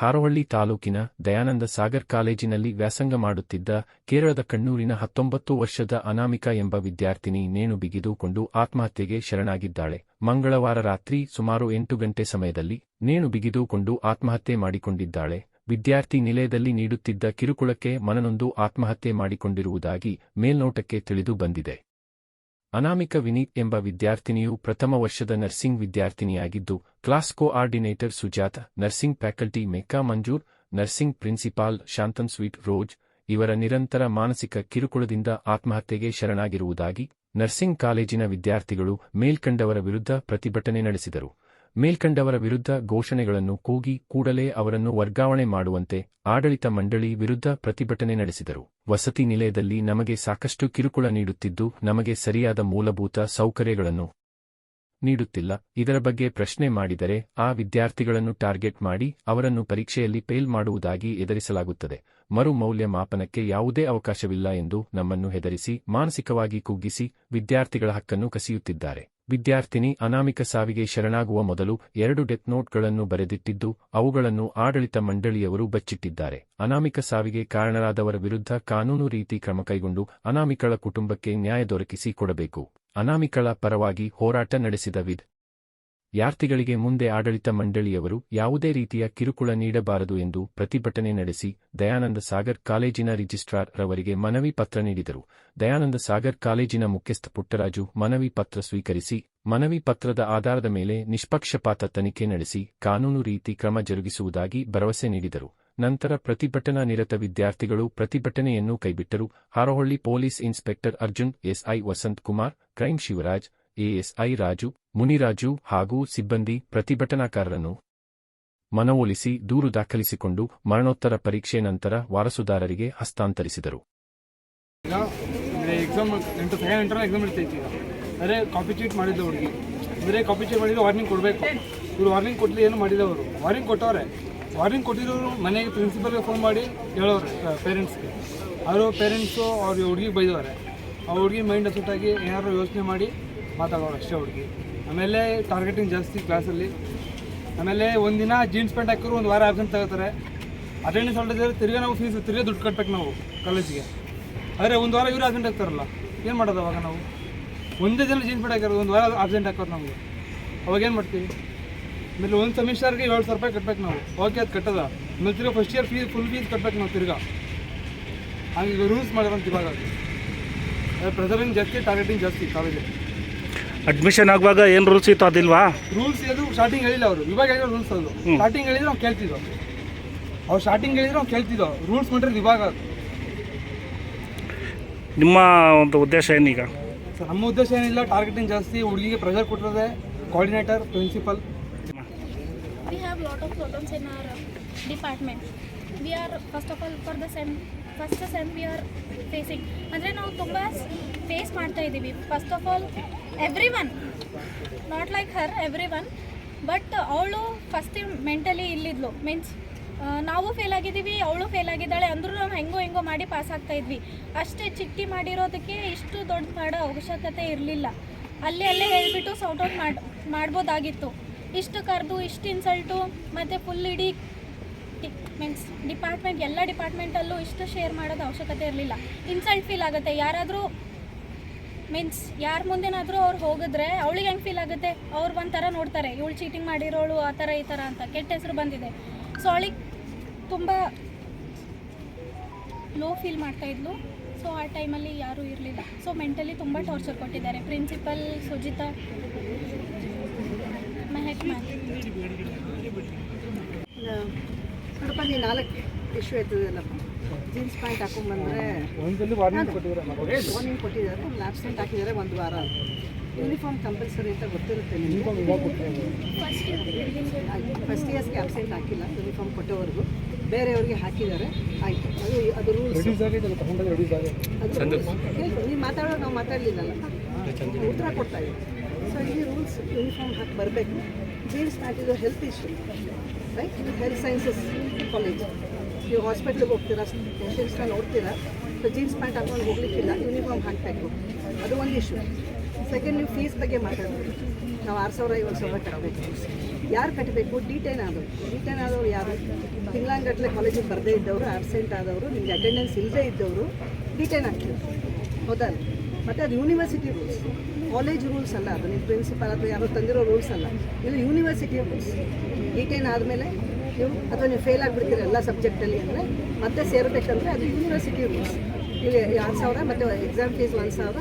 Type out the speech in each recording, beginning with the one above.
ಹಾರೋಹಳ್ಳಿ ತಾಲೂಕಿನ ದಯಾನಂದ ಸಾಗರ್ ಕಾಲೇಜಿನಲ್ಲಿ ವ್ಯಾಸಂಗ ಮಾಡುತ್ತಿದ್ದ ಕೇರಳದ ಕಣ್ಣೂರಿನ ಹತ್ತೊಂಬತ್ತು ವರ್ಷದ ಅನಾಮಿಕ ಎಂಬ ವಿದ್ಯಾರ್ಥಿನಿ ನೇಣು ಬಿಗಿದುಕೊಂಡು ಆತ್ಮಹತ್ಯೆಗೆ ಶರಣಾಗಿದ್ದಾಳೆ. ಮಂಗಳವಾರ ರಾತ್ರಿ ಸುಮಾರು ಎಂಟು ಗಂಟೆ ಸಮಯದಲ್ಲಿ ನೇಣು ಬಿಗಿದುಕೊಂಡು ಆತ್ಮಹತ್ಯೆ ಮಾಡಿಕೊಂಡಿದ್ದಾಳೆ. ವಿದ್ಯಾರ್ಥಿ ನಿಲಯದಲ್ಲಿ ನೀಡುತ್ತಿದ್ದ ಕಿರುಕುಳಕ್ಕೆ ಮನನೊಂದು ಆತ್ಮಹತ್ಯೆ ಮಾಡಿಕೊಂಡಿರುವುದಾಗಿ ಮೇಲ್ನೋಟಕ್ಕೆ ತಿಳಿದು ಬಂದಿದೆ. ಅನಾಮಿಕ ವಿನೀತ್ ಎಂಬ ವಿದ್ಯಾರ್ಥಿನಿಯು ಪ್ರಥಮ ವರ್ಷದ nursing ವಿದ್ಯಾರ್ಥಿನಿಯಾಗಿದ್ದು, class coordinator Sujatha, nursing faculty Mecca Manjoor, nursing principal Shantan Sweet Rose ಇವರ ನಿರಂತರ ಮಾನಸಿಕ ಕಿರುಕುಳದಿಂದ ಆತ್ಮಹತ್ಯೆಗೆ ಶರಣಾಗಿರುವುದಾಗಿ ನರ್ಸಿಂಗ್ ಕಾಲೇಜಿನ ವಿದ್ಯಾರ್ಥಿಗಳು ಮೇಲ್ಕಂಡವರ ವಿರುದ್ಧ ಪ್ರತಿಭಟನೆ ನಡೆಸಿದರು. ಮೇಲ್ಕಂಡವರ ವಿರುದ್ಧ ಘೋಷಣೆಗಳನ್ನು ಕೂಗಿ ಕೂಡಲೇ ಅವರನ್ನು ವರ್ಗಾವಣೆ ಮಾಡುವಂತೆ ಆಡಳಿತ ಮಂಡಳಿ ವಿರುದ್ಧ ಪ್ರತಿಭಟನೆ ನಡೆಸಿದರು. ವಸತಿ ನಿಲಯದಲ್ಲಿ ನಮಗೆ ಸಾಕಷ್ಟು ಕಿರುಕುಳ ನೀಡುತ್ತಿದ್ದು, ನಮಗೆ ಸರಿಯಾದ ಮೂಲಭೂತ ಸೌಕರ್ಯಗಳನ್ನು ನೀಡುತ್ತಿಲ್ಲ. ಇದರ ಬಗ್ಗೆ ಪ್ರಶ್ನೆ ಮಾಡಿದರೆ, ಆ ವಿದ್ಯಾರ್ಥಿಗಳನ್ನು ಟಾರ್ಗೆಟ್ ಮಾಡಿ ಅವರನ್ನು ಪರೀಕ್ಷೆಯಲ್ಲಿ ಫೇಲ್ ಮಾಡುವುದಾಗಿ ಎದುರಿಸಲಾಗುತ್ತದೆ. ಮರು ಮೌಲ್ಯಮಾಪನಕ್ಕೆ ಯಾವುದೇ ಅವಕಾಶವಿಲ್ಲ ಎಂದು ನಮ್ಮನ್ನು ಹೆದರಿಸಿ, ಮಾನಸಿಕವಾಗಿ ಕುಗ್ಗಿಸಿ, ವಿದ್ಯಾರ್ಥಿಗಳ ಹಕ್ಕನ್ನು ಕಸಿಯುತ್ತಿದ್ದಾರೆ. ವಿದ್ಯಾರ್ಥಿನಿ ಅನಾಮಿಕ ಸಾವಿಗೆ ಶರಣಾಗುವ ಮೊದಲು ಎರಡು ಡೆತ್ ನೋಟ್ಗಳನ್ನು ಬರೆದಿಟ್ಟಿದ್ದು, ಅವುಗಳನ್ನು ಆಡಳಿತ ಮಂಡಳಿಯವರು ಬಚ್ಚಿಟ್ಟಿದ್ದಾರೆ. ಅನಾಮಿಕ ಸಾವಿಗೆ ಕಾರಣರಾದವರ ವಿರುದ್ಧ ಕಾನೂನು ರೀತಿ ಕ್ರಮ ಕೈಗೊಂಡು ಅನಾಮಿಕಳ ಕುಟುಂಬಕ್ಕೆ ನ್ಯಾಯ ದೊರಕಿಸಿ ಕೊಡಬೇಕು. ಅನಾಮಿಕಳ ಪರವಾಗಿ ಹೋರಾಟ ನಡೆಸಿದ ವಿದ್ ಯಾರ್ಥಿಗಳಿಗೆ ಮುಂದೆ ಆಡಳಿತ ಮಂಡಳಿಯವರು ಯಾವುದೇ ರೀತಿಯ ಕಿರುಕುಳ ನೀಡಬಾರದು ಎಂದು ಪ್ರತಿಭಟನೆ ನಡೆಸಿ ದಯಾನಂದ ಸಾಗರ್ ಕಾಲೇಜಿನ ರಿಜಿಸ್ಟ್ರಾರ್ ರವರಿಗೆ ಮನವಿ ಪತ್ರ ನೀಡಿದರು. ದಯಾನಂದ ಸಾಗರ್ ಕಾಲೇಜಿನ ಮುಖ್ಯಸ್ಥ ಪುಟ್ಟರಾಜು ಮನವಿ ಪತ್ರ ಸ್ವೀಕರಿಸಿ, ಮನವಿ ಪತ್ರದ ಆಧಾರದ ಮೇಲೆ ನಿಷ್ಪಕ್ಷಪಾತ ತನಿಖೆ ನಡೆಸಿ, ಕಾನೂನು ರೀತಿ ಕ್ರಮ ಜರುಗಿಸುವುದಾಗಿ ಭರವಸೆ ನೀಡಿದರು. ನಂತರ ಪ್ರತಿಭಟನಾ ನಿರತ ವಿದ್ಯಾರ್ಥಿಗಳು ಪ್ರತಿಭಟನೆಯನ್ನು ಕೈಬಿಟ್ಟರು. Harohalli police inspector Arjun, SI Vasanth Kumar, crime Shivaraj ASI Raju, Muniraju ಹಾಗೂ ಸಿಬ್ಬಂದಿ ಪ್ರತಿಭಟನಾಕಾರರನ್ನು ಮನವೊಲಿಸಿ ದೂರು ದಾಖಲಿಸಿಕೊಂಡು ಮರಣೋತ್ತರ ಪರೀಕ್ಷೆ ನಂತರ ವಾರಸುದಾರರಿಗೆ ಹಸ್ತಾಂತರಿಸಿದರು. ಎಕ್ಸಾಮ್ ಎಕ್ಸಾಮ್ ಇರ್ತೈತಿ ಅದೇ ಕಾಪಿ ಚೀಟ್ ಹುಡುಗಿ. ಅಂದರೆ ಕಾಪಿ ಚೀಟ್ ಮಾಡಿದ್ರೆ ವಾರ್ನಿಂಗ್ ಕೊಡಬೇಕು. ಇವ್ರು ವಾರ್ನಿಂಗ್ ಕೊಟ್ಟಲಿ ಏನು ಮಾಡಿದವರು? ವಾರ್ನಿಂಗ್ ಕೊಟ್ಟವ್ರೆ. ವಾರ್ನಿಂಗ್ ಕೊಟ್ಟಿರೋರು ಮನೆಗೆ ಪ್ರಿನ್ಸಿಪಲ್ಗೆ ಫೋನ್ ಮಾಡಿ ಹೇಳೋರು ಪೇರೆಂಟ್ಸ್ಗೆ ಅವರು ಪೇರೆಂಟ್ಸು ಅವ್ರ ಹುಡುಗಿ ಬೈದವ್ರೆ. ಆ ಹುಡುಗಿ ಮೈಂಡ್ ಅಸೂಟಾಗಿ ಏನಾದ್ರು ಯೋಚನೆ ಮಾಡಿ ಮಾತಾಡೋರು ಅಷ್ಟೇ ಹುಡುಗಿ. ಆಮೇಲೆ ಟಾರ್ಗೆಟಿಂಗ್ ಜಾಸ್ತಿ ಕ್ಲಾಸಲ್ಲಿ ಆಮೇಲೆ ಒಂದಿನ ಜೀನ್ಸ್ ಪ್ಯಾಂಟ್ ಹಾಕಿದ್ರು ಒಂದು ವಾರ ಆಬ್ಸೆಂಟ್ ತಗೋತಾರೆ. ಅಟೆಂಡೆನ್ಸ್ ಹೊರಟಿದ್ರೆ ತಿರ್ಗಿ ನಾವು ಫೀಸ್ ತಿರ್ಗಿ ದುಡ್ಡು ಕಟ್ಬೇಕು ನಾವು ಕಾಲೇಜಿಗೆ ಆದರೆ ಒಂದು ವಾರ ಇವರು ಆಬ್ಸೆಂಟ್ ಆಗ್ತಾರಲ್ಲ, ಏನು ಮಾಡೋದು ಅವಾಗ ನಾವು? ಒಂದೇ ದಿನ ಜೀನ್ಸ್ ಪ್ಯಾಂಟ್ ಹಾಕಿರೋದು, ಒಂದು ವಾರ ಆಬ್ಸೆಂಟ್ ಹಾಕೋದು ನಮಗೆ. ಅವಾಗ ಏನು ಮಾಡ್ತೀವಿ? ಆಮೇಲೆ ಒಂದು ಸೆಮಿಸ್ಟರ್ಗೆ ಏಳು ಸಾವಿರ ರೂಪಾಯಿ ಕಟ್ಬೇಕು ನಾವು. ಓಕೆ, ಅದು ಕಟ್ಟದ. ಆಮೇಲೆ ತಿರ್ಗಿ first year fees full fees ಕಟ್ಬೇಕು ನಾವು ತಿರ್ಗಾ. ಹಂಗೆ ರೂಲ್ಸ್ ಮಾಡಿರೋಂತ ಇವಾಗ. ಪ್ರೆಸರಿಂಗ್ ಜಾಸ್ತಿ ಟಾರ್ಗೆಟಿಂಗ್ ಜಾಸ್ತಿ ಕಾಲೇಜಲ್ಲಿ ಅಡ್ಮಿಷನ್ ಆಗುವಾಗ ಏನು ರೂಲ್ಸ್ ಇತ್ತು ಅದಿಲ್ವಾ? ರೂಲ್ಸ್ ಇದು ಸ್ಟಾರ್ಟಿಂಗ್ ಹೇಳಿಲ್ಲ ಅವರು. ಇವಾಗ ಹೇಳೋ ರೂಲ್ಸ್ ಅದು. ಸ್ಟಾರ್ಟಿಂಗ್ ಹೇಳಿದ್ರೆ ನಾವು ಕೇಳ್ತಿದ್ದೋ ಅವ್ರು ಸ್ಟಾರ್ಟಿಂಗ್ ಹೇಳಿದ್ರು ನಾವು ಕೇಳ್ತಿದ್ದೋ ರೂಲ್ಸ್ ಮಾಡಿರೋದು ಇವಾಗ ಅದು. ನಿಮ್ಮ ಒಂದು ಉದ್ದೇಶ ಏನೀಗ? ಸರ್ ನಮ್ಮ ಉದ್ದೇಶ ಏನಿಲ್ಲ ಟಾರ್ಗೆಟಿಂಗ್ ಜಾಸ್ತಿ ಹುಡುಗಿಗೆ pressure ಕೊಟ್ಟಿರೋದೆ coordinator principal we have lot of problems in our uh, department. We are first of all for the sem first sem we are facing ಅಂದರೆ ನಾವು ತುಂಬ ಫೇಸ್ ಮಾಡ್ತಾ ಇದ್ದೀವಿ first of all everyone not like her everyone but ಅವಳು first mentally ಇಲ್ಲಿದ್ಲು means ನಾವು fail ಆಗಿದ್ದೀವಿ, ಅವಳು ಫೇಲ್ ಆಗಿದ್ದಾಳೆ ಅಂದರೂ ನಾವು ಹೆಂಗೋ ಹೆಂಗೋ ಮಾಡಿ ಪಾಸ್ ಆಗ್ತಾ ಇದ್ವಿ. ಅಷ್ಟೇ ಚಿಟ್ಟಿ ಮಾಡಿರೋದಕ್ಕೆ ಇಷ್ಟು ದೊಡ್ಡ ಮಾಡೋ ಅವಶ್ಯಕತೆ ಇರಲಿಲ್ಲ. ಅಲ್ಲೇ ಅಲ್ಲೇ ಹೇಳಿಬಿಟ್ಟು ಸೌಟ್ ಔಟ್ ಮಾಡಿ, ಮಾಡ್ಬೋದಾಗಿತ್ತು. ಇಷ್ಟು ಕರೆದು, ಇಷ್ಟು ಇನ್ಸಲ್ಟು ಮತ್ತು ಫುಲ್ ಇಡೀ ಮೀನ್ಸ್ ಡಿಪಾರ್ಟ್ಮೆಂಟ್ ಎಲ್ಲ ಡಿಪಾರ್ಟ್ಮೆಂಟಲ್ಲೂ ಇಷ್ಟು ಶೇರ್ ಮಾಡೋದು ಅವಶ್ಯಕತೆ ಇರಲಿಲ್ಲ. ಇನ್ಸಲ್ಟ್ ಫೀಲ್ ಆಗುತ್ತೆ. ಯಾರಾದರೂ ಮೀನ್ಸ್ ಯಾರ ಮುಂದೆನಾದರೂ ಅವ್ರು ಹೋಗಿದ್ರೆ ಅವಳಿಗೆ ಹೆಂಗೆ ಫೀಲ್ ಆಗುತ್ತೆ? ಅವ್ರು ಒಂಥರ ನೋಡ್ತಾರೆ, ಇವಳು ಚೀಟಿಂಗ್ ಮಾಡಿರೋಳು, ಆ ಥರ ಈ ಥರ ಅಂತ. ಕೆಟ್ಟ ಹೆಸರು ಬಂದಿದೆ. ಸೊ ಅವಳಿಗೆ ತುಂಬ ಲೋ ಫೀಲ್ ಮಾಡ್ತಾ ಇದ್ಲು. ಸೊ ಆ ಟೈಮಲ್ಲಿ ಯಾರೂ ಇರಲಿಲ್ಲ. ಸೊ ಮೆಂಟಲಿ ತುಂಬ ಟಾರ್ಚರ್ ಕೊಟ್ಟಿದ್ದಾರೆ. Principal Sujitha Mahesh ma'am. ನಾಲ್ಕು ಇಶ್ಯೂ ಆಯ್ತದಲ್ಲಪ್ಪ ಜೀನ್ಸ್ ಪ್ಯಾಂಟ್ ಹಾಕೊಂಡ್ಬಂದ್ರೆ ಒಂದಲ್ಲಿ ವಾರ್ನಿಂಗ್ ಕೊಟ್ಟಿದ್ದಾರೆ ವಾರ್ನಿಂಗ್ ಕೊಟ್ಟಿದ್ದಾರೆ. ಒಂದು ಆಬ್ಸೆಂಟ್ ಹಾಕಿದ್ದಾರೆ ಒಂದು ವಾರ. ಯೂನಿಫಾರ್ಮ್ ಕಂಪಲ್ಸರಿ ಅಂತ ಗೊತ್ತಿರುತ್ತೆ ನಿಮಗೆ. ಫಸ್ಟ್ ಇಯರ್ಸ್ಗೆ ಆಬ್ಸೆಂಟ್ ಹಾಕಿಲ್ಲ. ಯೂನಿಫಾರ್ಮ್ ಕೊಟ್ಟೋವರೆಗೂ. ಬೇರೆಯವ್ರಿಗೆ ಹಾಕಿದ್ದಾರೆ. ಆಯಿತು. ಅದು ಅದು ರೂಲ್ಸ್ ನೀವು ಮಾತಾಡೋ ನಾವು ಮಾತಾಡಲಿಲ್ಲಲ್ಲ? ಉತ್ತರ ಕೊಡ್ತಾ ಇದ್ದೀವಿ ಸೊ ಈ ರೂಲ್ಸ್ ಯೂನಿಫಾರ್ಮ್ ಹಾಕಿ ಬರಬೇಕು. ಜೀನ್ಸ್ ಪ್ಯಾಂಟ್ ಇದು ಹೆಲ್ತ್ ಇಶ್ಯೂ ರೈಟ್ ಇದು ಹೆಲ್ತ್ ಸೈನ್ಸಸ್ ಕಾಲೇಜ್ ನೀವು ಹಾಸ್ಪಿಟ್ಲಿಗೆ ಹೋಗ್ತೀರಾ? ಪೇಷಂಟ್ಸ್ನ ನೋಡ್ತೀರಾ? ಸೊ ಜೀನ್ಸ್ ಪ್ಯಾಂಟ್ ಹಾಕೊಂಡು ಹೋಗ್ಲಿಕ್ಕಿಲ್ಲ ಯೂನಿಫಾರ್ಮ್ ಹಾಕಬೇಕು. ಅದು ಒಂದು ಇಶ್ಯೂ ಸೆಕೆಂಡ್ ನೀವು ಫೀಸ್ ಬಗ್ಗೆ ಮಾತಾಡಬೇಕು. ನಾವು ಆರು ಸಾವಿರ ಐವತ್ತು ಸಾವಿರ ಕಟ್ಟಬೇಕು ಯಾರು ಕಟ್ಟಬೇಕು ಡಿಟೈನ್ ಆದವರು. ಡಿಟೈನ್ ಆದವರು ಯಾರು? ತಿಂಗಳಾಂಗಟ್ಲೆ ಕಾಲೇಜಿಗೆ ಬರದೇ ಇದ್ದವರು ಆಬ್ಸೆಂಟ್ ಆದವರು, ನಿಮಗೆ ಅಟೆಂಡೆನ್ಸ್ ಇಲ್ಲದೇ ಇದ್ದವರು ಡಿಟೈನ್ ಆಗ್ತಾರೆ ಹೌದಲ್ಲ ಮತ್ತು ಅದು ಯೂನಿವರ್ಸಿಟಿ ರೂಲ್ಸ್ ಕಾಲೇಜ್ ರೂಲ್ಸ್ ಅಲ್ಲ ಅದು. ನಿಮ್ಮ ಪ್ರಿನ್ಸಿಪಾಲ್ ಅಥವಾ ಯಾರೋ ತಂದಿರೋ ರೂಲ್ಸ್ ಅಲ್ಲ. ಇದು ಯೂನಿವರ್ಸಿಟಿ ರೂಲ್ಸ್ ಡಿಟೈನ್ ಆದಮೇಲೆ ನೀವು ಅಥವಾ ನೀವು ಫೇಲ್ ಆಗಿಬಿಡ್ತೀರ ಎಲ್ಲ ಸಬ್ಜೆಕ್ಟಲ್ಲಿ ಅಂದರೆ ಮತ್ತೆ ಸೇರಬೇಕಂದ್ರೆ ಅದು ಯೂನಿವರ್ಸಿಟಿ ರೂಲ್ಸ್ ನೀವು ಎರಡು ಸಾವಿರ ಮತ್ತು ಎಕ್ಸಾಮ್ ಫೀಸ್ ಒಂದು ಸಾವಿರ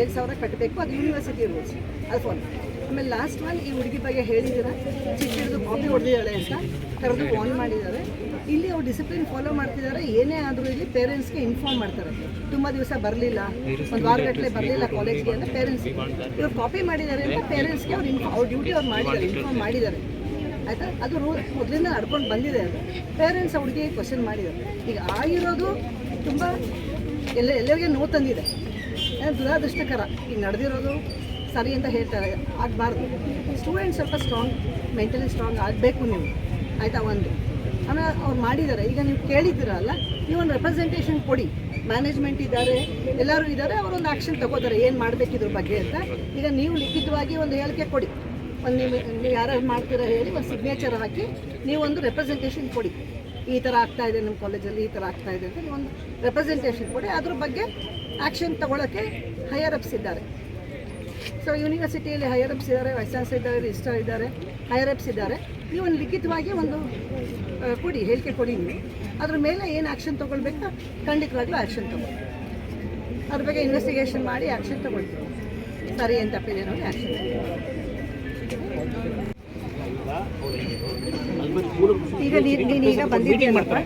ಏಳು ಸಾವಿರ ಕಟ್ಟಬೇಕು ಅದು ಯೂನಿವರ್ಸಿಟಿ ರೂಲ್ಸ್ ಅದು ಫೋನ್ ಆಮೇಲೆ ಲಾಸ್ಟ್ ಒನ್ ಈ ಹುಡುಗಿ ಬಗ್ಗೆ ಹೇಳಿದ್ದೀರ? ಚಿಕ್ಕ ಕಾಪಿ ಹೊಡೆದಿದ್ದಾಳೆ ಅಂತ ಕರೆದು ವಾನ್ ಮಾಡಿದ್ದಾರೆ. ಇಲ್ಲಿ ಅವ್ರು ಡಿಸಿಪ್ಲಿನ್ ಫಾಲೋ ಮಾಡ್ತಿದ್ದಾರೆ, ಏನೇ ಆದರೂ ಇಲ್ಲಿ ಪೇರೆಂಟ್ಸ್ಗೆ ಇನ್ಫಾರ್ಮ್ ಮಾಡ್ತಾರೆ. ತುಂಬ ದಿವಸ ಬರಲಿಲ್ಲ, ಒಂದು ವಾರಗಟ್ಟಲೆ ಬರಲಿಲ್ಲ ಕಾಲೇಜ್ಗೆ ಅಂತ ಪೇರೆಂಟ್ಸ್ ಇವ್ರು ಕಾಪಿ ಮಾಡಿದ್ದಾರೆ ಅಂತ ಪೇರೆಂಟ್ಸ್ಗೆ ಅವ್ರು ಇನ್ಫಾರ್ಮ್ ಅವ್ರ ಡ್ಯೂಟಿ ಅವ್ರು ಮಾಡಿದ್ದಾರೆ ಇನ್ಫಾರ್ಮ್ ಮಾಡಿದ್ದಾರೆ. ಆಯಿತಾ? ಅದು ರೂಲ್ ಮೊದಲಿಂದ ನಡ್ಕೊಂಡು ಬಂದಿದೆ ಅದು. ಪೇರೆಂಟ್ಸ್ ಹುಡುಗಿ ಕ್ವಶನ್ ಮಾಡಿದ್ದಾರೆ. ಈಗ ಆಗಿರೋದು ತುಂಬ ಎಲ್ಲ ಎಲ್ಲರಿಗೆ ನೋವು ತಂದಿದೆ. ದುರಾದೃಷ್ಟಕರ. ಈಗ ನಡೆದಿರೋದು ಸರಿ ಅಂತ ಹೇಳ್ತಾರೆ. ಆಗಬಾರ್ದು. ಸ್ಟೂಡೆಂಟ್ ಸ್ವಲ್ಪ ಸ್ಟ್ರಾಂಗ್ ಮೆಂಟಲಿ ಸ್ಟ್ರಾಂಗ್ ಆಗಬೇಕು ನೀವು. ಆಯಿತಾ? ಒಂದು. ಆಮೇಲೆ ಅವ್ರು ಮಾಡಿದ್ದಾರೆ. ಈಗ ನೀವು ಕೇಳಿದ್ದೀರಲ್ಲ ನೀವು ಒಂದು ರೆಪ್ರೆಸೆಂಟೇಷನ್ ಕೊಡಿ. ಮ್ಯಾನೇಜ್ಮೆಂಟ್ ಇದ್ದಾರೆ, ಎಲ್ಲರೂ ಇದ್ದಾರೆ ಅವರೊಂದು ಆ್ಯಕ್ಷನ್ ತಗೋತಾರೆ. ಏನು ಮಾಡಬೇಕಿದ್ರ ಬಗ್ಗೆ ಅಂತ. ಈಗ ನೀವು ಲಿಖಿತವಾಗಿ ಒಂದು ಹೇಳಿಕೆ ಕೊಡಿ. ಒಂದು ನೀವು ಯಾರ್ಯಾರು ಮಾಡ್ತೀರಾ ಹೇಳಿ, ಒಂದು ಸಿಗ್ನೇಚರ್ ಹಾಕಿ ನೀವು ಒಂದು ರೆಪ್ರೆಸೆಂಟೇಷನ್ ಕೊಡಿ. ಈ ಥರ ಆಗ್ತಾ ಇದೆ ನಮ್ಮ ಕಾಲೇಜಲ್ಲಿ ಈ ಥರ ಆಗ್ತಾ ಇದೆ ಅಂತ ನೀವೊಂದು ರೆಪ್ರೆಸೆಂಟೇಷನ್ ಕೊಡಿ. ಅದ್ರ ಬಗ್ಗೆ ಆ್ಯಕ್ಷನ್ ತಗೊಳ್ಳೋಕ್ಕೆ ಹೈಯರ್ ಅಪ್ಸ್ ಇದ್ದಾರೆ. ಸೊ ಯೂನಿವರ್ಸಿಟಿಯಲ್ಲಿ ಹೈಯರ್ ಅಪ್ಸ್ ಇದ್ದಾರೆ ವೈಸ್ ಚಾನ್ಸಲರ್ ಇದ್ದಾರೆ ರಿಜಿಸ್ಟರ್ ಇದ್ದಾರೆ ಹೈಯರ್ ಅಪ್ಸ್ ಇದ್ದಾರೆ. ನೀವು ಒಂದು ಲಿಖಿತವಾಗಿ ಒಂದು ಕೊಡಿ, ಹೇಳಿಕೆ ಕೊಡಿ ನೀವು. ಅದ್ರ ಮೇಲೆ ಏನು ಆ್ಯಕ್ಷನ್ ತೊಗೊಳ್ಬೇಕು? ಖಂಡಿತವಾಗ್ಲೂ ಆ್ಯಕ್ಷನ್ ತಗೊಳ್ಳಿ. ಅದ್ರ ಬಗ್ಗೆ ಇನ್ವೆಸ್ಟಿಗೇಷನ್ ಮಾಡಿ ಆ್ಯಕ್ಷನ್ ತೊಗೊಳ್ತೀವಿ ಸರಿ, ಏನು ತಪ್ಪಿದೆ ನೋಡಿ ಆ್ಯಕ್ಷನ್ ಈಗ ನೀನು ನೀನೀಗ ಬಂದಿದ್ದೀಯಲ್ಲಪ್ಪ?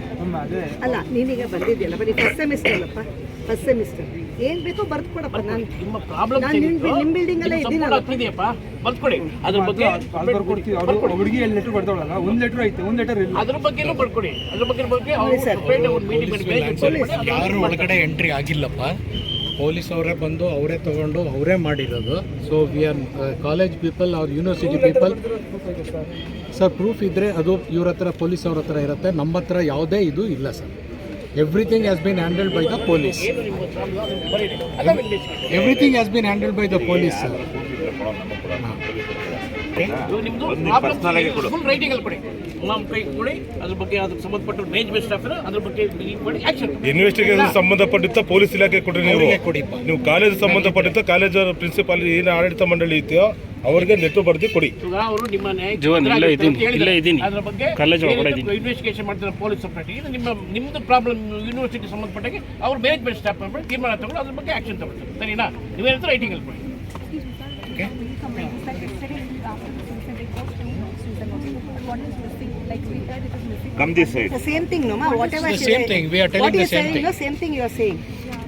ಅಲ್ಲ ನೀನೀಗ ಬಂದಿದ್ದೀಯಲ್ಲ ಬರೀ ಫಸ್ಟ್ ಸೆಮಿಸ್ಟರ್ ಅಲ್ಲಪ್ಪ? ಫಸ್ಟ್ ಸೆಮಿಸ್ಟರ್ ಏನ್ ಬೇಕೋ ಬರ್ದು ಕೊಡಪ್ಪ ನಾನು. ನಿಮ್ಮ ಪ್ರಾಬ್ಲಮ್ ನಾನು ನಿಮ್ಮ ಇದ್ದೀನಲ್ಲ. ಇದೆಯಪ್ಪ ಬರ್ಕೊಡಿ ಅದ್ರ ಬಗ್ಗೆ ಬರ್ಕೊಡ್ತೀವಿ ಅವರು ಹುಡುಗಿ ಎರಡು ಲೆಟ್ರ್ ಬರ್ತಾವಳಲ್ಲ ಒಂದು ಲೆಟ್ರ್ ಐತೆ ಒಂದು ಲೆಟರ್ ಇಲ್ಲ. ಅದ್ರ ಬಗ್ಗೆನೂ ಬರ್ಕೊಡಿ ಅದ್ರ ಬಗ್ಗೆ ಬಗ್ಗೆ ಒಂದು ಮೀಟಿಂಗ್ ಯಾರು ಒಳಗಡೆ ಎಂಟ್ರಿ ಆಗಿಲ್ಲಪ್ಪ? ಪೊಲೀಸ್ ಅವರೇ ಬಂದು ಅವರೇ ತಗೊಂಡು ಅವರೇ ಮಾಡಿರೋದು. So we are college people ಅವ್ರ ಯೂನಿವರ್ಸಿಟಿ ಪೀಪಲ್ ಸರ್ ಪ್ರೂಫ್ ಇದ್ದರೆ ಅದು ಇವ್ರ ಹತ್ರ ಪೊಲೀಸ್ ಅವ್ರ ಹತ್ರ ಇರುತ್ತೆ. ನಮ್ಮ ಹತ್ರ ಯಾವುದೇ ಇದು ಇಲ್ಲ sir everything has been handled by the police everything has been handled by the police sir ನಮ್ಮ ಕೈ ಕೊಡಿ ಅದ್ರ ಬಗ್ಗೆ ಅದಕ್ಕೆ ಸಂಬಂಧಪಟ್ಟ ಮ್ಯಾನೇಜ್ಮೆಂಟ್ ಸ್ಟಾಫ್ ಅದ್ರ ಬಗ್ಗೆ ಮಾಡಿ ಆಕ್ಷನ್ ಇನ್ವೆಸ್ಟಿಗೇಷನ್ ಸಂಬಂಧಪಟ್ಟಿದ್ದ ಪೊಲೀಸ್ ಇಲಾಖೆ ಕೊಡಿ ನೀವು. ನೀವು ಕಾಲೇಜ್ ಸಂಬಂಧಪಟ್ಟಿದ್ದ ಕಾಲೇಜ್ ಪ್ರಿನ್ಸಿಪಾಲ್ ಏನು ಆಡಳಿತ ಮಂಡಳಿ ಇದೆಯೋ ಅವರಿಗೆ ಲೆಟರ್ ಬರೆದು ಕೊಡಿ. ಅವರು ನಿಮ್ಮ. ಅದ್ರ ಬಗ್ಗೆ ಕಾಲೇಜ್ ಒಳಗಡೆ ಇನ್ವೆಸ್ಟಿಗೇಷನ್ ಮಾಡ್ತಾರೆ ಪೊಲೀಸ್ ಸಪ್ರೇಟ್ ಇದು ನಿಮ್ಮ ನಿಮ್ಮದು ಪ್ರಾಬ್ಲಮ್ ಯೂನಿವರ್ಸಿಟಿ ಸಂಬಂಧಪಟ್ಟಾಗೆ ಅವ್ರು ಮ್ಯಾನೇಜ್ಮೆಂಟ್ ಸ್ಟಾಫ್ ಮಾಡ್ಬಿಟ್ಟು ತೀರ್ಮಾನ ತಗೊಂಡು ಅದ್ರ ಬಗ್ಗೆ ಆಕ್ಷನ್ ತಗೊಳ್ತಾರೆ. ಸರಿನಾ? ನೀವೇನಂತ ರೈಟಿಂಗ್ ಅಲ್ಲಿ ಕೊಡಿ. The same thing, no, ma. Whatever the she same thing. We are telling what the you're same saying, thing. no, same thing you are saying.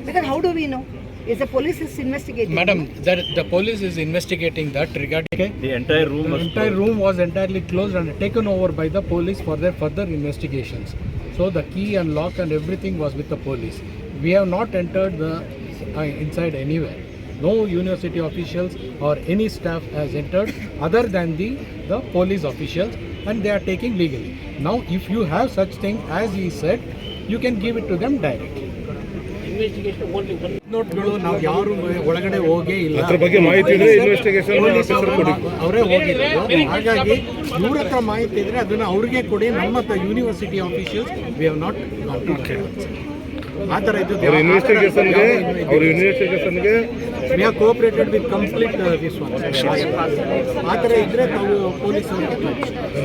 Because how do we know? Is the police is investigating? Madam, the, the police is investigating that regarding. The entire room The was entire room was entirely closed and taken over by the police for their further investigations. So the key and lock and everything was with the police. We have not entered the uh, inside anywhere. No university officials or any staff has entered other than the, the police officials and they are taking legally. Now if you have such thing as he said, you can give it to them directly. ನೋಟ್ಗಳು ನಾವು ಯಾರು ಒಳಗಡೆ ಹೋಗೇ ಇಲ್ಲ. ಅದ್ರ ಬಗ್ಗೆ ಮಾಹಿತಿ ಇದ್ರೆ ಇನ್ವೆಸ್ಟಿಗೇಷನ್ ಅವರೇ ಹೋಗಿರೋದು ಹಾಗಾಗಿ ಇವ್ರ ಹತ್ರ ಮಾಹಿತಿ ಇದ್ರೆ ಅದನ್ನ ಅವ್ರಿಗೆ ಕೊಡಿ. ನಮ್ಮ university officials we have not ಆ ಥರ ಇದ್ದು ಇನ್ವೆಸ್ಟಿಗೇಷನ್ಗೆ ಅವ್ರ ಇನ್ವೆಸ್ಟಿಗೇಷನ್ಗೆ we are cooperated with complete this one ಆ ಥರ ಇದ್ರೆ ತಾವು ಪೊಲೀಸ್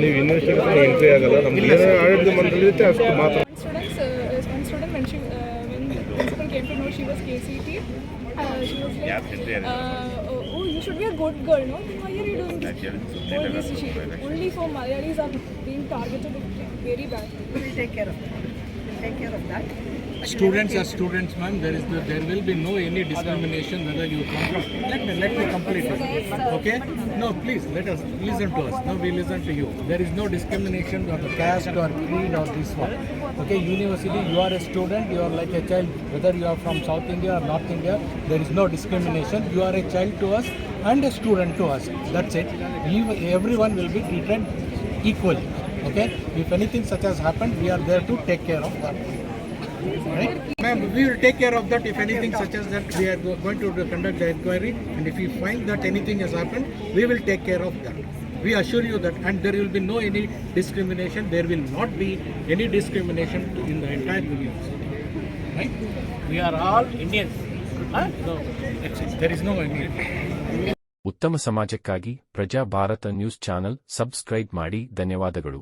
ನೀವು ಇನ್ವೆಸ್ಟಿಗೇಷನ್ ಎಂಟ್ರಿ ಆಗಲ್ಲ ನಮ್ಗೆ ಆಡಳಿತ ಮಂಡಳಿ ಅಷ್ಟು ಮಾತ್ರ students, uh, one when she, uh, when the principal came to know she was KCT, uh, she was like, uh, oh, you should be a good girl, no? Why are you doing this? Oh, this she, only for Malayalis are being targeted very bad. We will take care of. Take care of that. Students are students, ma'am. There is the, there will be no any discrimination whether you come. Let me let me complete it. Okay? No, please let us listen to us. Now we listen to you. There is no discrimination on the caste or creed or this one. Okay? University, you are a student. You are like a child. Whether you are from South India or North India, there is no discrimination. You are a child to us and a student to us. That's it. You- Everyone will be treated equally. Okay? If anything such as happened, we are there to take care of that. Right? Ma'am, we will take care of that. If anything such as that, we are going to conduct the inquiry. And if we find that anything has happened, we will take care of that. We assure you that, and there will be no any discrimination. There will not be any discrimination in the entire union Right? We are all Indians. There is no Indian. ಉತ್ತಮ ಸಮಾಜಕ್ಕಾಗಿ ಪ್ರಜಾ Bharat news channel subscribe ಮಾಡಿ ಧನ್ಯವಾದಗಳು